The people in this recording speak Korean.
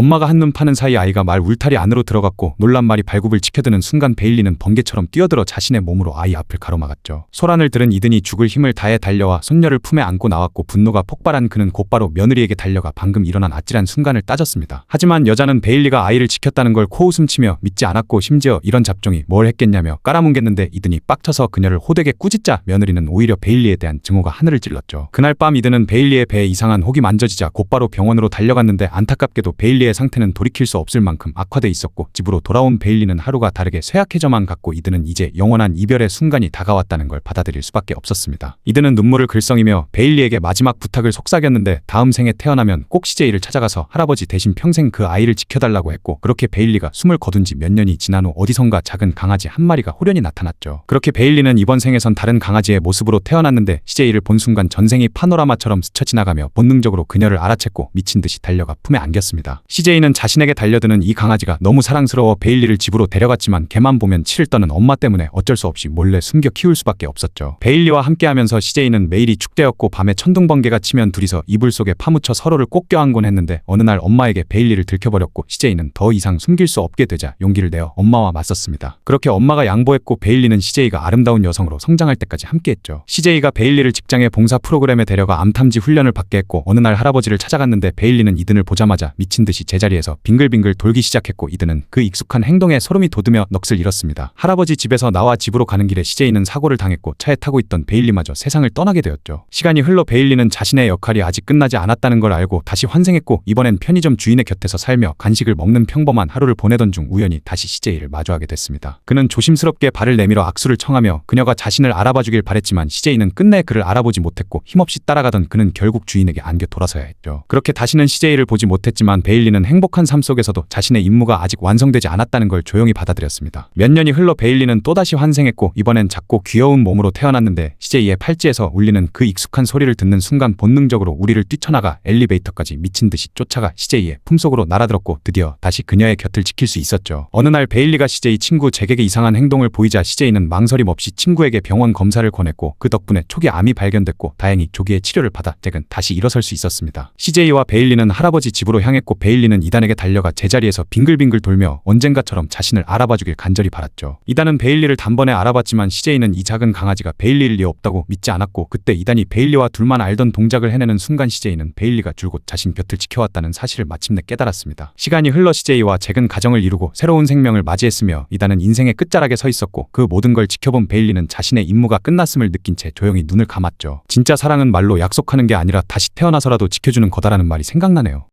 엄마가 한눈 파는 사이 아이가 말 울타리 안으로 들어갔고 놀란 말이 발굽을 치켜드는 순간 베일리는 번개처럼 뛰어들어 자신의 몸으로 아이 앞을 가로막았죠. 소란을 들은 이든이 죽을 힘을 다해 달려와 손녀를 품에 안고 나왔고 분노가 폭발한 그는 곧바로 며느리에게 달려가 방금 일어난 아찔한 순간을 따졌습니다. 하지만 여자는 베일리가 아이를 지켰다는 걸 코웃음치며 믿지 않았고 심지어 이런 잡종이 뭘 했겠냐며 깔아뭉갰는데 이든이 빡쳐서 그녀를 호되게 꾸짖자 며느리는 오히려 베일리에 대한 증오가 하늘을 찔렀죠. 그날 밤 이든은 베일리의 배에 이상한 혹이 만져지자 곧바로 병원으로 달려갔는데 안타깝게도 베일리의 상태는 돌이킬 수 없을 만큼 악화돼 있었고 집으로 돌아온 베일리는 하루가 다르게 쇠약해져만 갔고 이든은 이제 영원한 이별의 순간이 다가왔다는 걸 받아들일 수밖에 없었습니다. 이든은 눈물을 글썽이며 베일리에게 마지막 부탁을 속삭였는데 다음 생에 태어나면 꼭 CJ를 찾아가서 할아버지 대신 평생 그 아이를 지켜달라고 했고 그렇게 베일리가 숨을 거둔 지 몇 년이 지난 후 어디선가 작은 강아지 한 마리가 호련히 나타났죠. 그렇게 베일리는 이번 생에선 다른 강아지의 모습으로 태어났는데 CJ를 본 순간 전생이 파노라마처럼 스쳐 지나가며 본능적으로 그녀를 알아챘고 미친 듯이 달려가 품에 안겼습니다. CJ는 자신에게 달려드는 이 강아지가 너무 사랑스러워 베일리를 집으로 데려갔지만 걔만 보면 치를 떠는 엄마 때문에 어쩔 수 없이 몰래 숨겨 키울 수밖에 없었죠. 베일리와 함께하면서 CJ는 매일이 축제였고 밤에 천둥 번개가 치면 둘이서 이불 속에 파묻혀 서로를 꼭 껴안곤 했는데 어느 날 엄마에게 베일리를 들켜버렸고 CJ는 더 이상 숨길 수 없게 되자 용기를 내어 엄마와 맞섰습니다. 그렇게 엄마가 양보했고 베일리는 CJ가 아름다운 여성으로 성장할 때까지 함께했죠. CJ가 베일리를 직장의 봉사 프로그램에 데려가 암탐지 훈련을 받게 했고 어느 날 할아버지를 찾아갔는데 베일리는 이든을 보자마자 미친 듯이 제자리에서 빙글빙글 돌기 시작했고 이든은 그 익숙한 행동에 소름이 돋으며 넋을 잃었습니다. 할아버지 집에서 나와 집으로 가는 길에 CJ는 사고를 당했고 차에 타고 있던 베일리마저 세상을 떠나게 되었죠. 시간이 흘러 베일리는 자신의 역할이 아직 끝나지 않았다는 걸 알고 다시 환생했고 이번엔 편의점 주인의 곁에서 살며 간식을 먹는 평범한 하루를 보내던 중 우연히 다시 CJ를 마주하게 됐습니다. 그는 조심스럽게 발을 내밀어 악수를 청하며 그녀가 자신을 알아봐주길 바랬지만 CJ는 끝내 그를 알아보지 못했고 힘없이 따라가던 그는 결국 주인에게 안겨 돌아서야 했죠. 그렇게 다시는 CJ를 보지 못했지만 베일리 는 행복한 삶 속에서도 자신의 임무가 아직 완성되지 않았다는 걸 조용히 받아들였습니다. 몇 년이 흘러 베일리는 또다시 환생했고 이번엔 작고 귀여운 몸으로 태어났는데 CJ의 팔찌에서 울리는 그 익숙한 소리를 듣는 순간 본능적으로 우리를 뛰쳐나가 엘리베이터까지 미친 듯이 쫓아가 CJ의 품속으로 날아들었고 드디어 다시 그녀의 곁을 지킬 수 있었죠. 어느 날 베일리가 CJ 친구 잭에게 이상한 행동을 보이자 CJ는 망설임 없이 친구에게 병원 검사를 권했고 그 덕분에 초기 암이 발견됐고 다행히 조기에 치료를 받아 잭은 다시 일어설 수 있었습니다. CJ와 베일리는 할아버지 집으로 향했고 베일 리는 이단에게 달려가 제자리에서 빙글빙글 돌며 언젠가처럼 자신을 알아봐주길 간절히 바랐죠. 이단은 베일리를 단번에 알아봤지만 CJ는 이 작은 강아지가 베일리일 리 없다고 믿지 않았고 그때 이단이 베일리와 둘만 알던 동작을 해내는 순간 CJ는 베일리가 줄곧 자신 곁을 지켜왔다는 사실을 마침내 깨달았습니다. 시간이 흘러 CJ와 잭은 가정을 이루고 새로운 생명을 맞이했으며 이단은 인생의 끝자락에 서 있었고 그 모든 걸 지켜본 베일리는 자신의 임무가 끝났음을 느낀 채 조용히 눈을 감았죠. 진짜 사랑은 말로 약속하는 게 아니라 다시 태어나서라도 지켜주는 거다라는 말이 생각나네요.